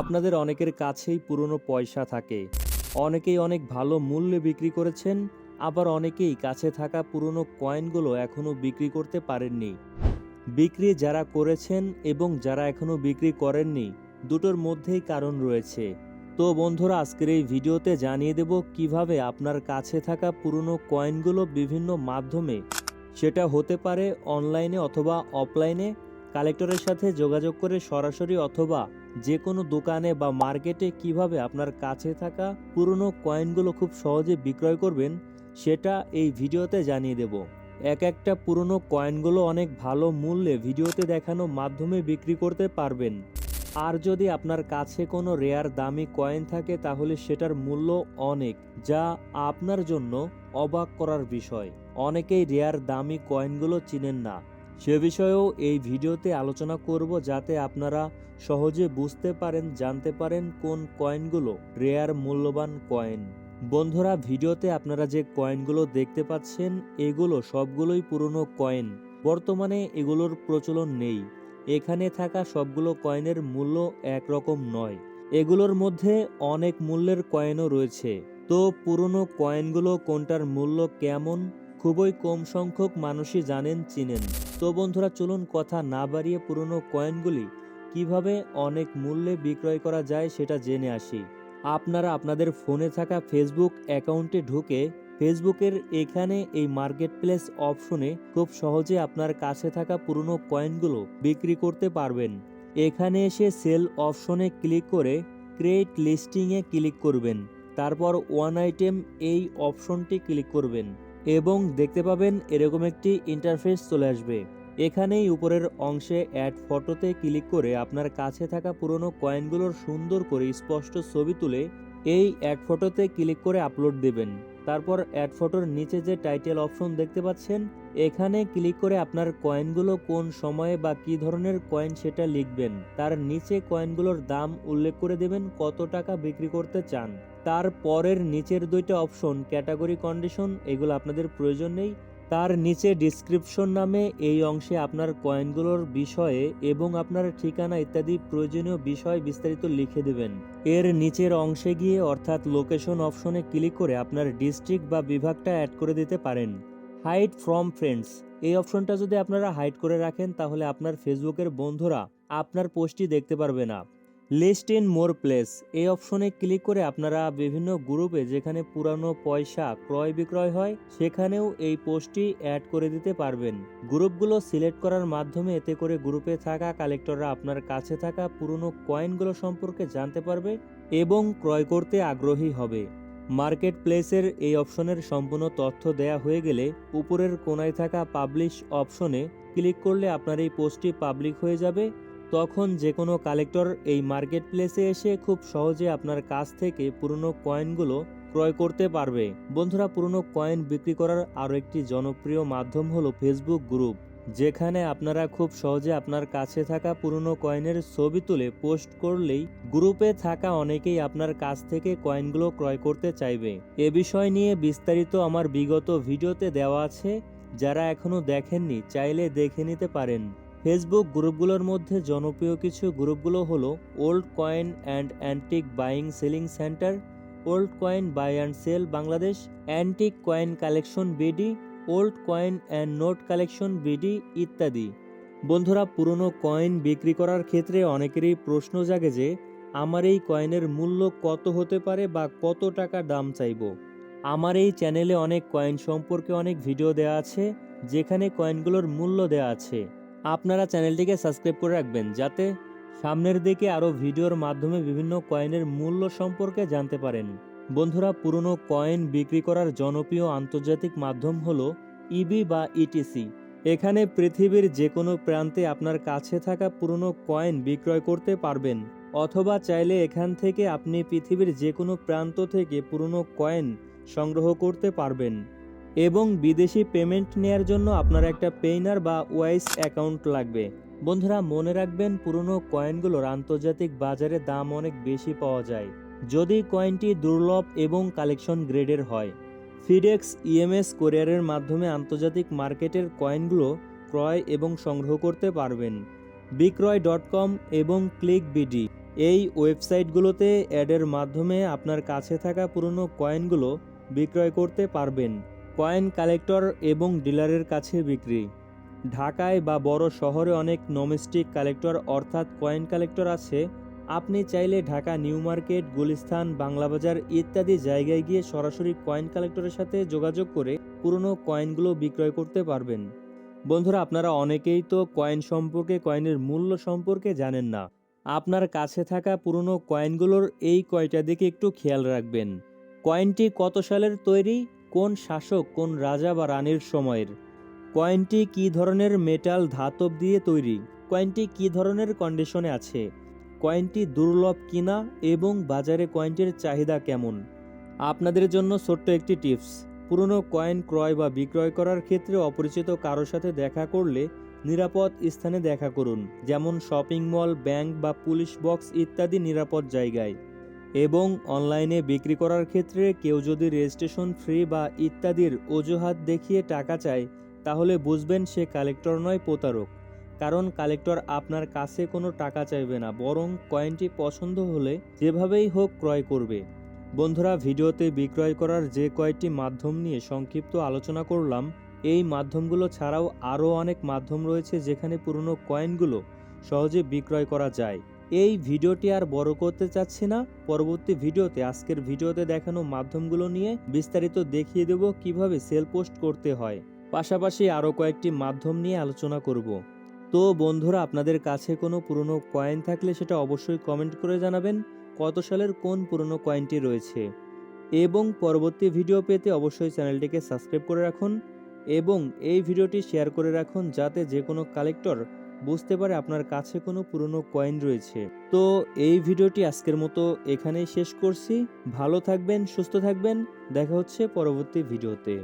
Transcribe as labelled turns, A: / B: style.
A: আপনাদের অনেকের কাছেই পুরনো পয়সা থাকে। অনেকেই অনেক ভালো মূল্যে বিক্রি করেছেন, আবার অনেকেই কাছে থাকা পুরনো কয়েনগুলো এখনও বিক্রি করতে পারেননি। বিক্রি যারা করেছেন এবং যারা এখনও বিক্রি করেননি, দুটোর মধ্যেই কারণ রয়েছে। তো বন্ধুরা, আজকের এই ভিডিওতে জানিয়ে দেব কীভাবে আপনার কাছে থাকা পুরনো কয়েনগুলো বিভিন্ন মাধ্যমে, সেটা হতে পারে অনলাইনে অথবা অফলাইনে, কালেক্টরের সাথে যোগাযোগ করে সরাসরি অথবা যে কোনো দোকানে বা মার্কেটে কীভাবে আপনার কাছে থাকা পুরনো কয়েনগুলো খুব সহজে বিক্রয় করবেন, সেটা এই ভিডিওতে জানিয়ে দেব। এক একটা পুরনো কয়েনগুলো অনেক ভালো মূল্যে ভিডিওতে দেখানো মাধ্যমে বিক্রি করতে পারবেন। আর যদি আপনার কাছে কোনো রেয়ার দামি কয়েন থাকে, তাহলে সেটার মূল্য অনেক, যা আপনার জন্য অবাক করার বিষয়। অনেকেই রেয়ার দামি কয়েনগুলো চিনেন না। সে বিষয়েও এই ভিডিওতে আলোচনা করব যাতে আপনারা সহজে বুঝতে পারেন, জানতে পারেন কোন কয়েনগুলো রেয়ার মূল্যবান কয়েন। বন্ধুরা, ভিডিওতে আপনারা যে কয়েনগুলো দেখতে পাচ্ছেন, এগুলো সবগুলোই পুরনো কয়েন। বর্তমানে এগুলোর প্রচলন নেই। এখানে থাকা সবগুলো কয়েনের মূল্য একরকম নয়। এগুলোর মধ্যে অনেক মূল্যের কয়েনও রয়েছে। তো পুরনো কয়েনগুলো কোনটার মূল্য কেমন খুবই কম সংখ্যক মানুষই জানেন, চিনেন। তো বন্ধুরা, চলুন কথা না বাড়িয়ে পুরনো কয়েনগুলি কীভাবে অনেক মূল্যে বিক্রয় করা যায় সেটা জেনে আসি। আপনারা আপনাদের ফোনে থাকা ফেসবুক অ্যাকাউন্টে ঢুকে ফেসবুকের এখানে এই মার্কেট প্লেস অপশনে খুব সহজে আপনার কাছে থাকা পুরনো কয়েনগুলো বিক্রি করতে পারবেন। এখানে এসে সেল অপশনে ক্লিক করে ক্রিয়েট লিস্টিংয়ে ক্লিক করবেন। তারপর ওয়ান আইটেম এই অপশনটি ক্লিক করবেন। এবং দেখতে পাবেন এরকম একটি ইন্টারফেস চলে আসবে। এখানেই উপরের অংশে অ্যাড ফটোতে ক্লিক করে আপনার কাছে থাকা পুরনো কয়েনগুলোর সুন্দর করে স্পষ্ট ছবি তুলে এই অ্যাড ফটোতে ক্লিক করে আপলোড দেবেন। তারপর অ্যাড ফটোর নিচে যে টাইটেল অপশন দেখতে পাচ্ছেন, এখানে ক্লিক করে আপনার কয়েনগুলো কোন সময়ে বা কি ধরনের কয়েন সেটা লিখবেন। তার নিচে কয়েনগুলোর দাম উল্লেখ করে দেবেন কত টাকা বিক্রি করতে চান। তার পরের নিচের দুইটা অপশন, ক্যাটাগরি কন্ডিশন, এগুলো আপনাদের প্রয়োজন নেই। তার নিচে ডিসক্রিপশন নামে এই অংশে আপনার কয়েনগুলোর বিষয়ে এবং আপনার ঠিকানা ইত্যাদি প্রয়োজনীয় বিষয় বিস্তারিত লিখে দেবেন। এর নিচের অংশে গিয়ে অর্থাৎ লোকেশন অপশনে ক্লিক করে আপনার ডিস্ট্রিক্ট বা বিভাগটা অ্যাড করে দিতে পারেন। হাইড ফ্রম ফ্রেন্ডস এই অপশনটা যদি আপনারা হাইড করে রাখেন, তাহলে আপনার ফেসবুকের বন্ধুরা আপনার পোস্টটি দেখতে পারবে না। List in more place. এই অপশনে ক্লিক করে আপনারা বিভিন্ন গ্রুপে যেখানে পুরানো পয়সা ক্রয় বিক্রয় হয়, সেখানেও এই পোস্টটি অ্যাড করে দিতে পারবেন। গ্রুপগুলো সিলেক্ট করার মাধ্যমে এতে করে গ্রুপে থাকা কালেক্টররা আপনার কাছে থাকা পুরনো কয়েনগুলো সম্পর্কে জানতে পারবে এবং ক্রয় করতে আগ্রহী হবে। মার্কেট প্লেসের এই অপশনের সম্পূর্ণ তথ্য দেয়া হয়ে গেলে উপরের কোনায় থাকা পাবলিশ অপশনে ক্লিক করলে আপনার এই পোস্টটি পাবলিক হয়ে যাবে তখন যে কোনো কালেক্টর এই মার্কেট প্লেসে এসে খুব সহজে আপনার কাছ থেকে পুরনো কয়েনগুলো ক্রয় করতে পারবে। বন্ধুরা, পুরনো কয়েন বিক্রি করার আরও একটি জনপ্রিয় মাধ্যম হলো ফেসবুক গ্রুপ যেখানে আপনারা খুব সহজে আপনার কাছে থাকা পুরনো কয়েনের ছবি তুলে পোস্ট করলেই গ্রুপে থাকা অনেকেই আপনার কাছ থেকে কয়েনগুলো ক্রয় করতে চাইবে। এ বিষয় নিয়ে বিস্তারিত আমার বিগত ভিডিওতে দেওয়া আছে, যারা এখনও দেখেননি, চাইলে দেখে নিতে পারেন। ফেসবুক গ্রুপগুলোর মধ্যে জনপ্রিয় কিছু গ্রুপগুলো হলো old coin and antique buying selling centre old coin buy and sell Bangladesh antique coin collection BD old coin and note collection BD ইত্যাদি। বন্ধুরা, পুরনো কয়েন বিক্রি করার ক্ষেত্রে অনেকেরই প্রশ্ন জাগে যে, আমার এই কয়েনের মূল্য কত হতে পারে বা কত টাকা দাম চাইব? আমার এই চ্যানেলে অনেক কয়েন সম্পর্কে অনেক ভিডিও দেওয়া আছে, যেখানে কয়েনগুলোর মূল্য দেওয়া আছে। আপনারা চ্যানেলটিকে সাবস্ক্রাইব করে রাখবেন যাতে সামনের দিকে আরও ভিডিওর মাধ্যমে বিভিন্ন কয়েনের মূল্য সম্পর্কে জানতে পারেন। বন্ধুরা, পুরনো কয়েন বিক্রি করার জনপ্রিয় আন্তর্জাতিক মাধ্যম হল ইবি বা ইটিসি। এখানে পৃথিবীর যে কোনো প্রান্তে আপনার কাছে থাকা পুরনো কয়েন বিক্রয় করতে পারবেন, অথবা চাইলে এখান থেকে আপনি পৃথিবীর যে কোনো প্রান্ত থেকে পুরনো কয়েন সংগ্রহ করতে পারবেন। এবং বিদেশি পেমেন্ট নেয়ার জন্য আপনার একটা পেইনার বা ওয়াইস অ্যাকাউন্ট লাগবে। বন্ধুরা, মনে রাখবেন, পুরনো কয়েনগুলোর আন্তর্জাতিক বাজারে দাম অনেক বেশি পাওয়া যায়। যদি কয়েনটি দুর্লভ এবং কালেকশন গ্রেডের হয়, ফিডেক্স, ইএমএস, কোরিয়ারের মাধ্যমে আন্তর্জাতিক মার্কেটের কয়েনগুলো ক্রয় এবং সংগ্রহ করতে পারবেন। বিক্রয় ডট কম এবং ক্লিক বিডি এই ওয়েবসাইটগুলোতে অ্যাডের মাধ্যমে আপনার কাছে থাকা পুরনো কয়েনগুলো বিক্রয় করতে পারবেন। কয়েন কালেক্টর এবং ডিলারের কাছে বিক্রি। ঢাকায় বা বড় শহরে অনেক নমেস্টিক কালেক্টর অর্থাৎ কয়েন কালেক্টর আছে। আপনি চাইলে ঢাকা, নিউ মার্কেট, গুলিস্তান, বাংলাবাজার ইত্যাদি জায়গায় গিয়ে সরাসরি কয়েন কালেক্টরের সাথে যোগাযোগ করে পুরনো কয়েনগুলো বিক্রয় করতে পারবেন। বন্ধুরা, আপনারা অনেকেই তো কয়েন সম্পর্কে, কয়েনের মূল্য সম্পর্কে জানেন না। আপনার কাছে থাকা পুরনো কয়েনগুলোর এই কয়টা দিকে একটু খেয়াল রাখবেন। কয়েনটি কত সালের তৈরি? কোন শাসক কোন রাজা বা রানীর সময়ের? কয়েনটি কী ধরনের মেটাল ধাতব দিয়ে তৈরি? কয়েনটি কী ধরনের কন্ডিশনে আছে? কয়েনটি দুর্লভ কিনা এবং বাজারে কয়েনটির চাহিদা কেমন? আপনাদের জন্য ছোট্ট একটি টিপস। পুরনো কয়েন ক্রয় বা বিক্রয় করার ক্ষেত্রে অপরিচিত কারোর সাথে দেখা করলে নিরাপদ স্থানে দেখা করুন, যেমন শপিং মল, ব্যাংক বা পুলিশ বক্স ইত্যাদি নিরাপদ জায়গায়। এবং অনলাইনে বিক্রি করার ক্ষেত্রে কেউ যদি রেজিস্ট্রেশন ফ্রি বা ইত্যাদির অজুহাত দেখিয়ে টাকা চায়, তাহলে বুঝবেন সে কালেক্টর নয় প্রতারক। কারণ কালেক্টর আপনার কাছে কোনো টাকা চাইবে না, বরং কয়েনটি পছন্দ হলে যেভাবেই হোক ক্রয় করবে। বন্ধুরা, ভিডিওতে বিক্রয় করার যে কয়েকটি মাধ্যম নিয়ে সংক্ষিপ্ত আলোচনা করলাম, এই মাধ্যমগুলো ছাড়াও আরও অনেক মাধ্যম রয়েছে যেখানে পুরনো কয়েনগুলো সহজে বিক্রয় করা যায়। এই ভিডিওটি আর বড় করতে চাচ্ছি না। পরবর্তী ভিডিওতে, আজকের ভিডিওতে দেখানো মাধ্যমগুলো নিয়ে বিস্তারিত দেখিয়ে দেব কীভাবে সেল পোস্ট করতে হয়। পাশাপাশি আরও কয়েকটি মাধ্যম নিয়ে আলোচনা করব। তো বন্ধুরা, আপনাদের কাছে কোনো পুরনো কয়েন থাকলে সেটা অবশ্যই কমেন্ট করে জানাবেন, কত সালের কোন পুরনো কয়েনটি রয়েছে। এবং পরবর্তী ভিডিও পেতে অবশ্যই চ্যানেলটিকে সাবস্ক্রাইব করে রাখুন এবং এই ভিডিওটি শেয়ার করে রাখুন যাতে যে কোনো কালেক্টর বুঝতে পারে আপনার কাছে কোনো পুরনো কয়েন রয়েছে। তো এই ভিডিওটি আজকের মতো এখানেই শেষ করছি। ভালো থাকবেন, সুস্থ থাকবেন। দেখা হচ্ছে পরবর্তী ভিডিওতে।